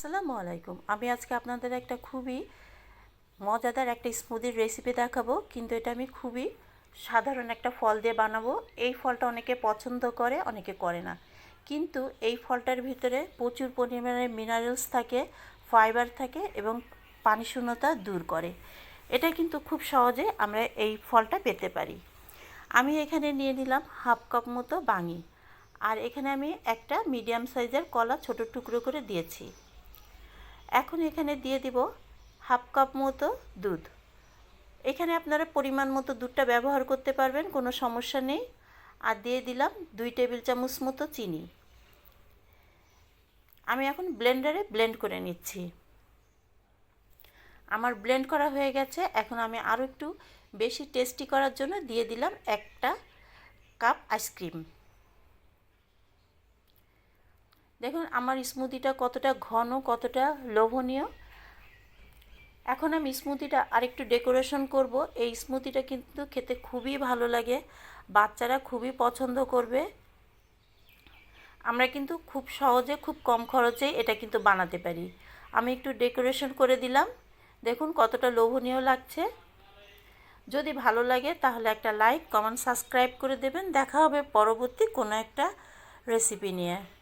আসসালামু আলাইকুম। আমি আজকে আপনাদের একটা খুবই মজাদার একটা স্মুদির রেসিপি দেখাবো, কিন্তু এটা আমি খুবই সাধারণ একটা ফল দিয়ে বানাবো। এই ফলটা অনেকে পছন্দ করে, অনেকে করে না। কিন্তু এই ফলটার ভিতরে প্রচুর পরিমাণে মিনারেলস থাকে ফাইবার থাকে এবং পানি শূন্যতা দূর করে। এটা কিন্তু খুব সহজে আমরা এই ফলটা পেতে পারি। আমি এখানে নিয়ে নিলাম হাফ কাপ মতো বাঙি। আর এখানে আমি একটা মিডিয়াম সাইজের কলা ছোট টুকরো করে দিয়েছি। এখন এখানে দিয়ে দিব হাফ কাপ মতো দুধ। এখানে আপনারা পরিমাণ মতো দুধটা ব্যবহার করতে পারবেন, কোনো সমস্যা নেই। আর দিয়ে দিলাম দুই টেবিল চামচ মতো চিনি। আমি এখন ব্লেন্ডারে ব্লেন্ড করে নিচ্ছি। আমার ব্লেন্ড করা হয়ে গেছে, এখন আমি আরও একটু বেশি টেস্টি করার জন্য দিয়ে দিলাম একটা কাপ আইসক্রিম। দেখুন, আমার স্মুদিটা কতটা ঘন, কতটা লোভনীয়। এখন আমি স্মুদিটা আরেকটু ডেকোরেশন করব। এই স্মুদিটা কিন্তু খেতে খুবই ভালো লাগে, বাচ্চারা খুবই পছন্দ করবে। আমরা কিন্তু খুব সহজে, খুব কম খরচে এটা কিন্তু বানাতে পারি। আমি একটু ডেকোরেশন করে দিলাম। দেখুন, কতটা লোভনীয় লাগছে। যদি ভালো লাগে, তাহলে একটা লাইক, কমেন্ট, সাবস্ক্রাইব করে দেবেন। দেখা হবে পরবর্তী কোনো একটা রেসিপি নিয়ে।